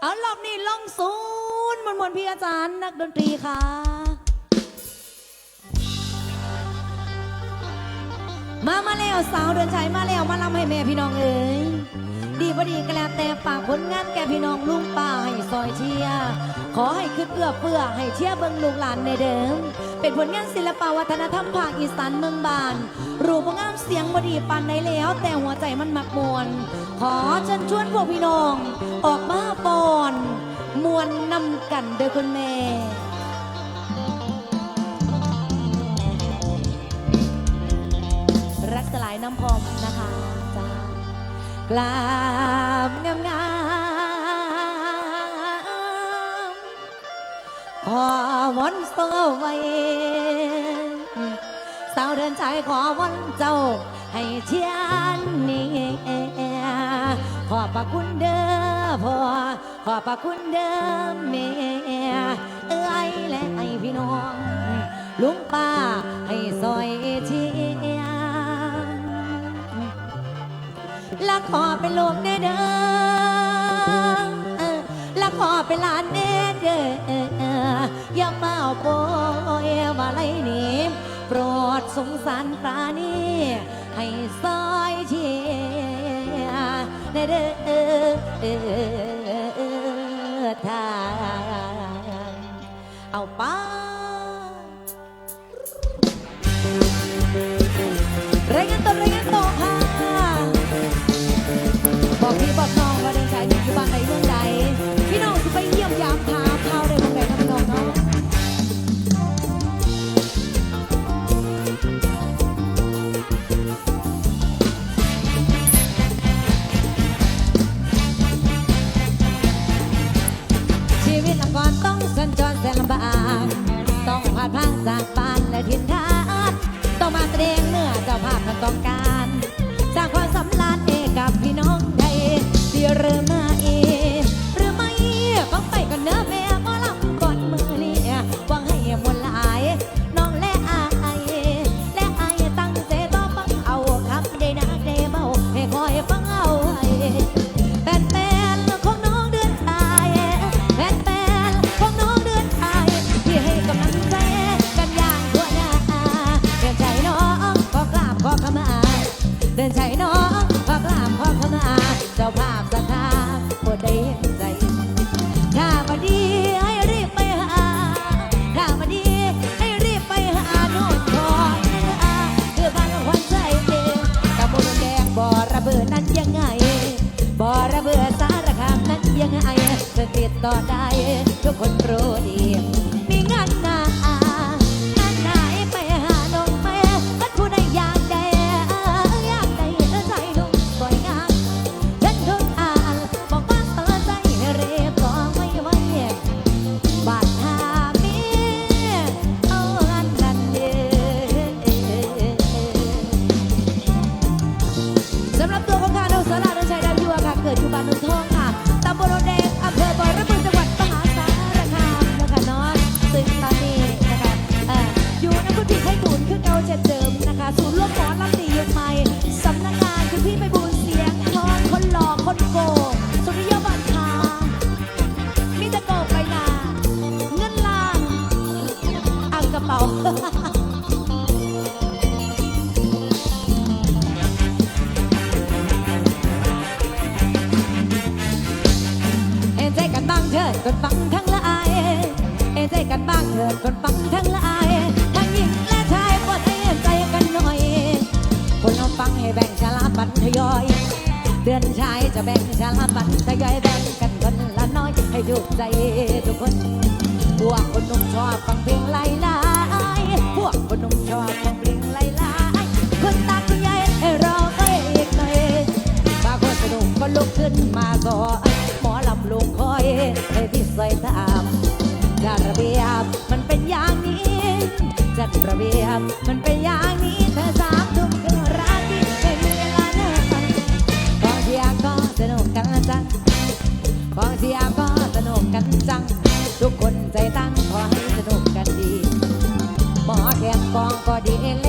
เอารอบนี้ล่องศูนย์มนต์มนพี่อาจารย์นักดนตรีค่ะ มามาแล้วสาวเดินชัยมาแล้วมาลำให้แม่พี่น้องเอ๋ยดีบดีก็แลแต่ฝากผลงานแก่พี่น้องลุงป้าให้ซอยเชียขอให้ขึ้นเอื้อเฟื้อให้เชียเบิงลูกหลานในเดิม เป็นผลงานศิลปวัฒนธรรมภาคอีสานเมืองบาน รูปงามเสียงบดีปานใดแล้ว แต่หัวใจมันมักมวน ขอเชิญชวนพวกพี่น้อง ออกมาปอนมวนนำกันเด้อคุณแม่รักสลายน้ำพอมนะคะจ้ากลามงามงามขอวันเศร้าไว้สาวเดินใจขอวันเจ้าให้เชียนนี้ ขอบพระคุณเด้อพ่อขอบพระคุณเด้อแม่เอ้ยและไอพี่น้องลุงป้าให้ซอยเชียร์และขอเป็นลูกแน่เด้อเออและขอเป็นหลานเด้ออย่ามาเอาโปยมาไล่หนีโปรดสงสารปราณีให้ซอยเชีย ร์แน่เด้อทางเอาไป ชีวิตลำก่อนต้องสัญจรแสนลำบาก ต้องผ่านพังจากบ้านและทินทาน ต่อได้ทุกคนรู้ดีมี ทั้งละอายเอ็นใจกันบ้างเถิดคนฟังทั้งละอายทั้งหญิงและชายปวดให้เอ็นใจกันหน่อย คนเราฟังให้แบ่งชาลาบันทยอย เดือนชายจะแบ่งชาลาบันทยอยแบ่งกันคนละน้อย ให้ถูกใจทุกคน พวกคนหนุ่มชอบฟังเพลงไล่ลายพวกคนหนุ่มชอบฟังเพลงไล่ลายคนตาคุณยายให้รอไปอีกหน่อยบางคนสนุกก็ลุกขึ้นมาสอนำลงคอยให้พี่ใส่ตามจัดระเบียบมันเป็นอย่างนี้จัดระเบียบมันเป็นอย่างนี้เธอสามทุ่มครึ่งราตรีไม่มีเวลาเนิ่นกองเชียร์ก็สนุกกันจังกองเชียร์ก็สนุกกันจัง ทุกคนใจตั้งขอให้สนุกกันดีหมอแขกกองก็ดี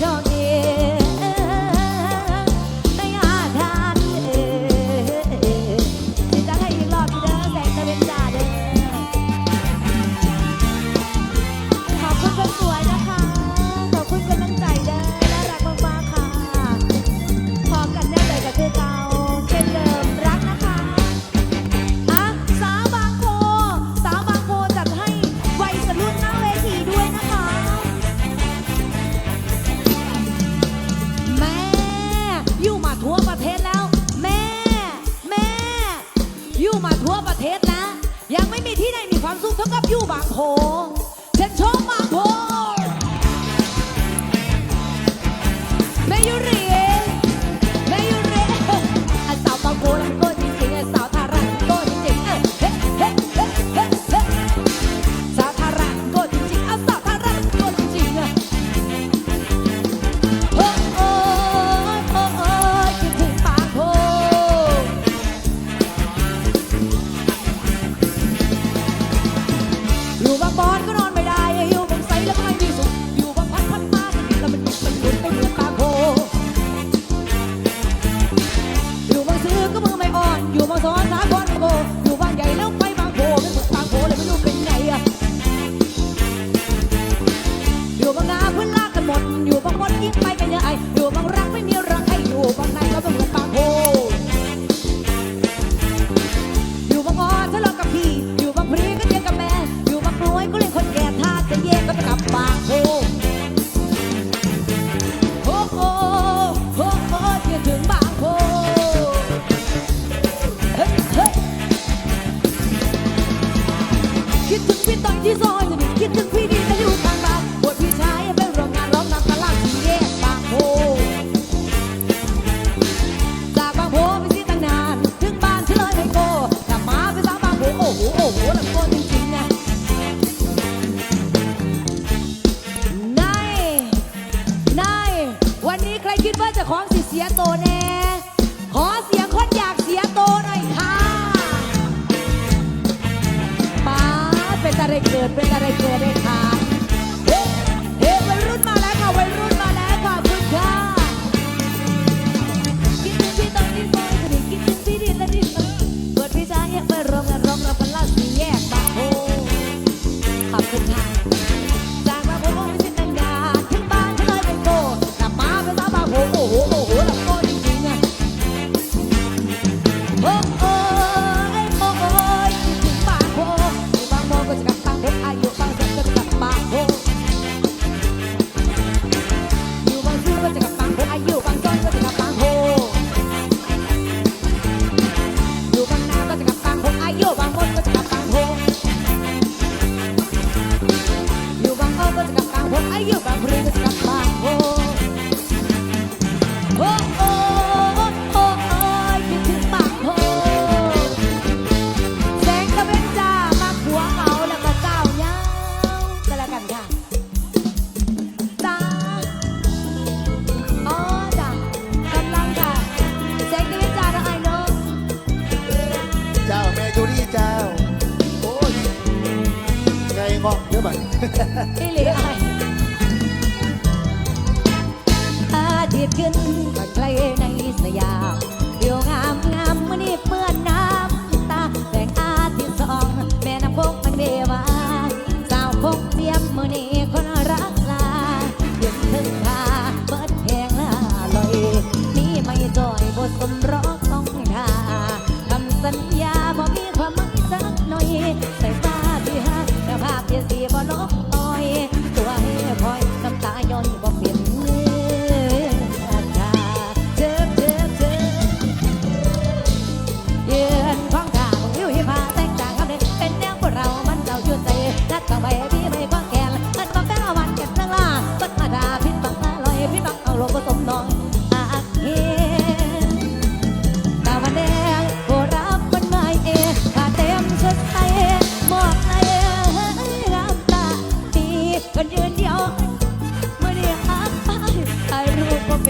dog. มีความสุขเท่ากับอยู่บางโพเช่นชมบางโพ 平台。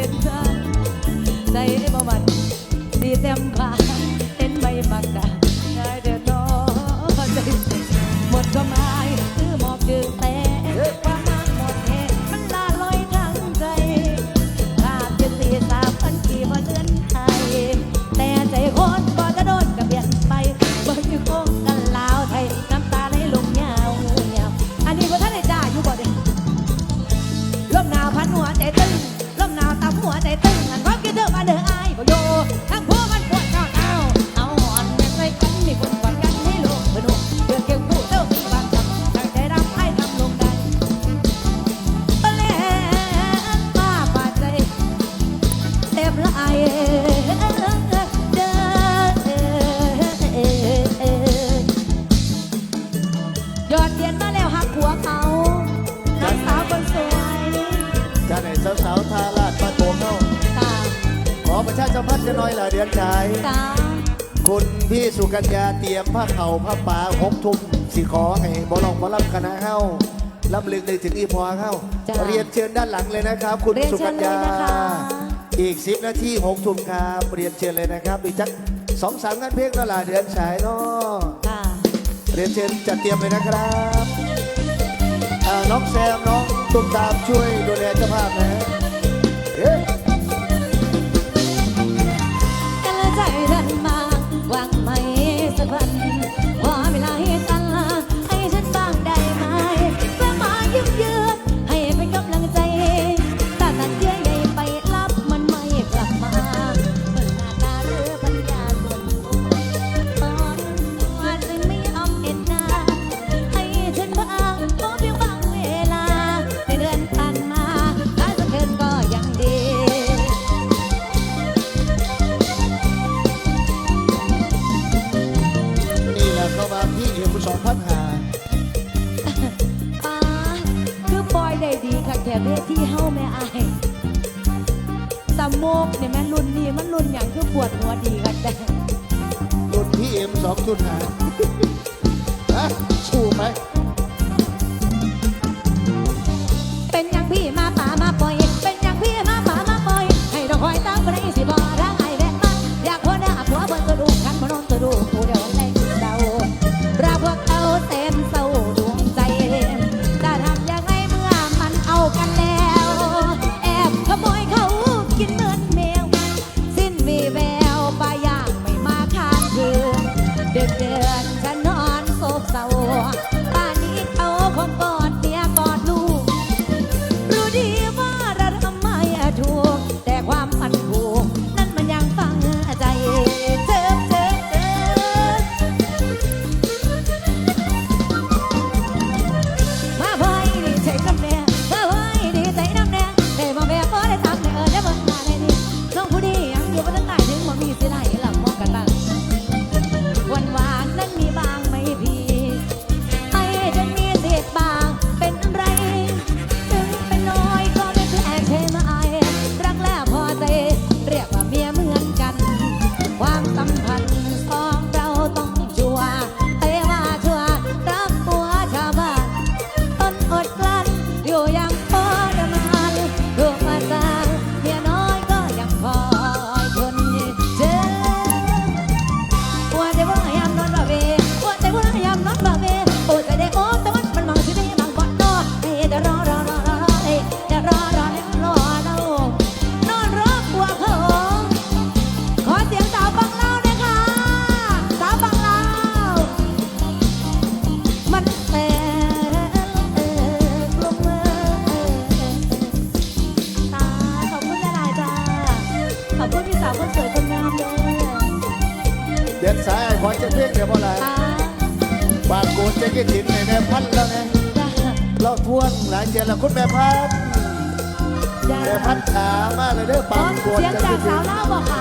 เป็นเธอใจได้บ่บัดดีเต็มขาันยาเตรียมผ้าเข่าผ้าป่าหกทุ่มสิขอให้บอลองบอลรับคณะเข้าลำลึกนึกถึงอีพอเข้าเรียนเชิญด้านหลังเลยนะครับ คุณสุกัญญาอีกสิบนาทีหกทุ่มครับเรียนเชิญเลยนะครับอีกจักสองสามงานเพลงแล้วล่ะเดือนฉายนาะเรียนเชิญจัดเตรียมเลยนะครับน้องแซมน้องตุ้มตามช่วยดูแลเจ้าภาพนะ คิดถึงในแม่พันแล้วไงเราทวนหลายเจนละคุณแม่พันแม่พันถามมาเลยเด้อปังปวดเสียงจากสาวเล่าบอกค่ะ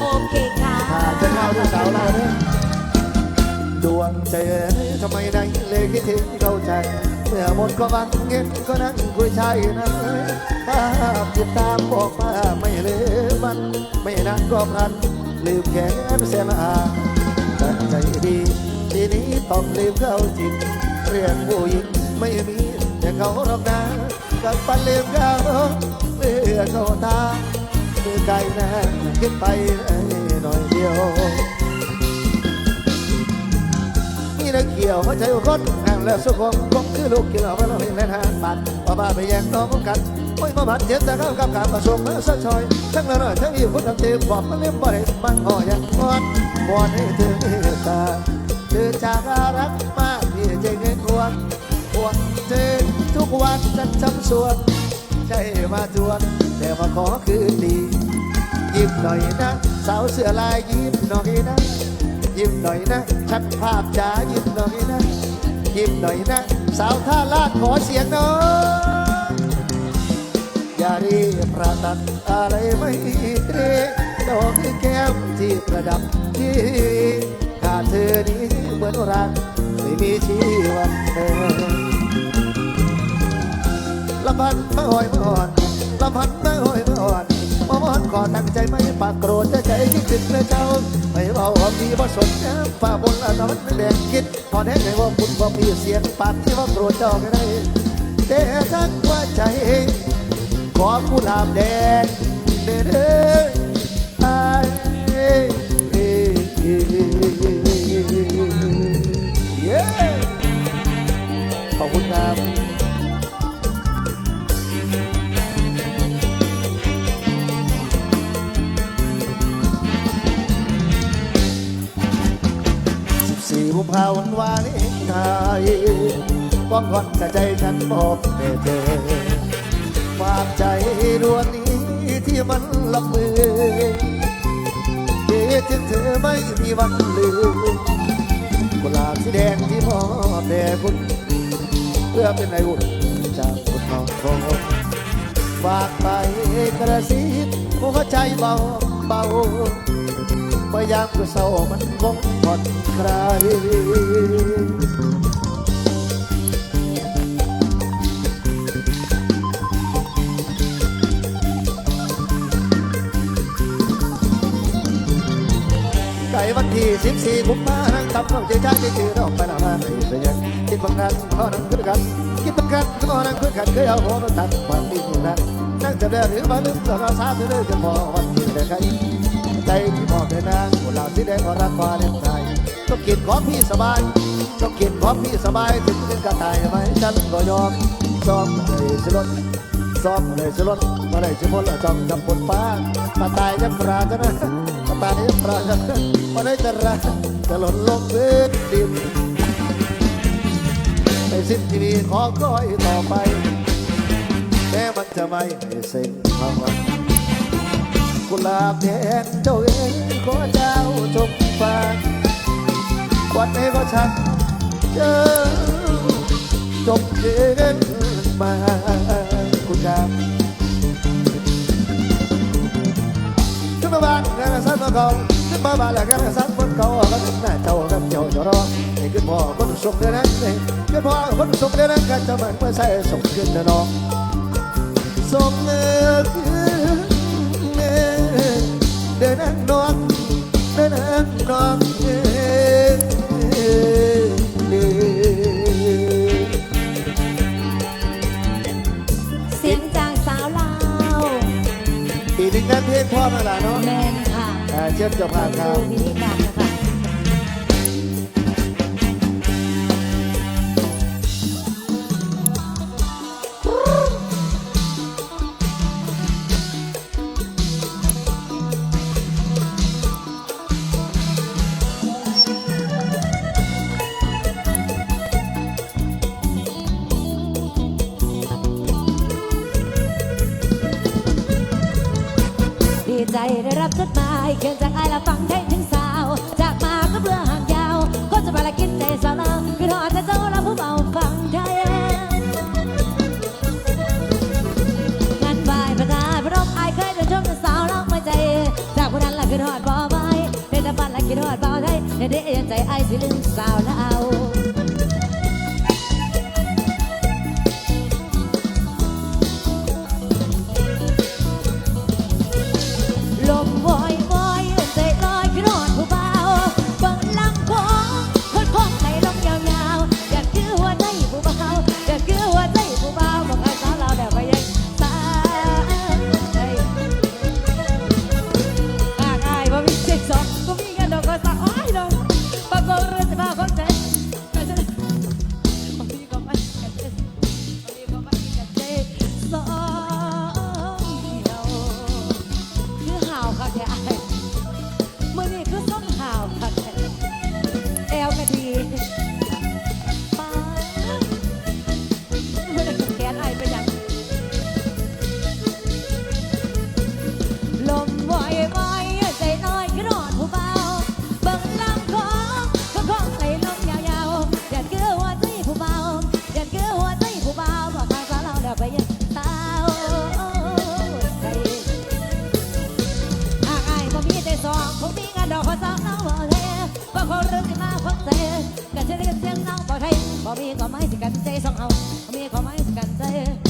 โอเคค่ะจะเข้าด้วยสาวเล่าเด้อดวงใจทำไมได้เลยคิดถึงเข้าใจเมื่อหมดก็วังเงินก็นั่งคุยชายนั้นภาพติดตามบอกมาไม่เลืมัน ไม่นานก็พันลืมแขนแสนอาตั้งใจดี ทีนี้ต้องรีบเข้าจิต เรื่องผู้หญิงไม่มีแต่เขารอกนะกับปันเลียมเขาเพื่อเขาตาเมื่อไกลนะคิดไปหน่อยเดียวนี่นะเกี่ยวหัวใจคนห่างแล้วสุขมคงคือลูกกินเหล้าไปแล้วเห็นแลหาบัดป้าบ้าไปแย่งน้องกันโอ้ยมาบัดเจ็บแต่ข้าวกับการประสมแล้วสะชอยทั้งละหน่อยทั้งอีกคนทั้งเต็มความันเลี้ยมบ่ได้มันห่อยังงอนวอนให้เธอตา ธอจากรักมากที่ใจเงินควงห่วงเธอทุกวันจะจำส่วนใช่มาทวน แต่ว่าขอคืนดี ยิ้มหน่อยนะ สาวเสื้อลายยิ้มหน่อยนะ ยิ้มหน่อยนะชัดภาพจ๋ายิ้มหน่อยนะ ยิ้มหน่อยนะ สาวท่าลาดขอเสียงหน่อยอย่ารีบประตัดอะไรไม่เตรดอกแก้มที่ประดับที่ขาดเธอนี้ เหมือนรักไม่มีชีวันเดิมลำพันมาหอยมาอ่อนลำพันมาหอยมาอ่อนมอ่อนก่อตั้งใจไม่ปากโกรธจะใจคิดถึงเธอเจ้าไม่เบาว่ามีบ่สนน้ำฝ่าบนละตะวันแดงคิดพอแน่ใจว่าคุณบ่มีเสียงปากที่ว่าโกรธเจ้าไม่ได้แต่ทักว่าใจขอกุหลาบแดงเด้อ สี่บุพาวันวาเลนไทยก้องก่อนแต่ใจฉันบอกเธอเธอฝากใจดวงนี้ที่มันลับมือเคิดถึงเธอไม่มีวันลืมกุหลาบสีแดงที่มอบแด่คุณเพื่อเป็นไออุ่นจากคุณทองทองฝากไปกระซิบหัวใจเบาเบา พยายามก็เศร้ามันคงผ่อนคลายไก่วันที่สิบสี่กุมภาพันธ์ทำน้องใจใจที่ชื่อเราไปหน้าในเสียงคิดบางนั้นข้อนั่งขึ้นกันคิดบางครั้งขอนั่งขึ้นกันเคยเอาหัวมาตัดความดีนั้นนั่งจะได้หรือมาลืมต่อสาธุเลยจะพอวันที่ได้ใคร ใจที่มอบให้นางกุหลาบสีแดงขอรักควาเล่นไทน์ต้องกินของพี่สบายต้องกินของพี่สบายถึงเป็นกระต่ายไหมฉันก็ยอมซ้อมเลยสิรถซ้อมเลยสิรถมาเลยสิมนลจอมจำบนฟ้ากระต่ายจะปราจะนะกระต่ายจะปราจะมาได้จะรักจะหล่นลงพื้นดินในสิ้นที่มีขอก้อยต่อไปแม้มันจะไม่ให้เส้นทางวัน กุหลาบแดงเจ้าเองขอเจ้าจงฟังวันนี้ก็ชักเจอจบเดินมาคุณครับขึ้นมาบ้านกันสันมาเขาขึ้นมาบ้านแล้วกันสันบนเขาก็ถึงหน้าเจ้ากับเจ้าจะรอให้ขึ้นพ่อคนส่งเดือนนั้นเองขึ้นพ่อคนส่งเดือนนั้นกันจะเหมือนเมื่อใส่ส่งขึ้นเดือนน้องส่งเงินเเชิญเจ้าภาพครับดูพิธีกรรมนะคะดี บ่มีก็ไม่สิกันใจสองเฮาบ่มีก็ไม่สิกันใจ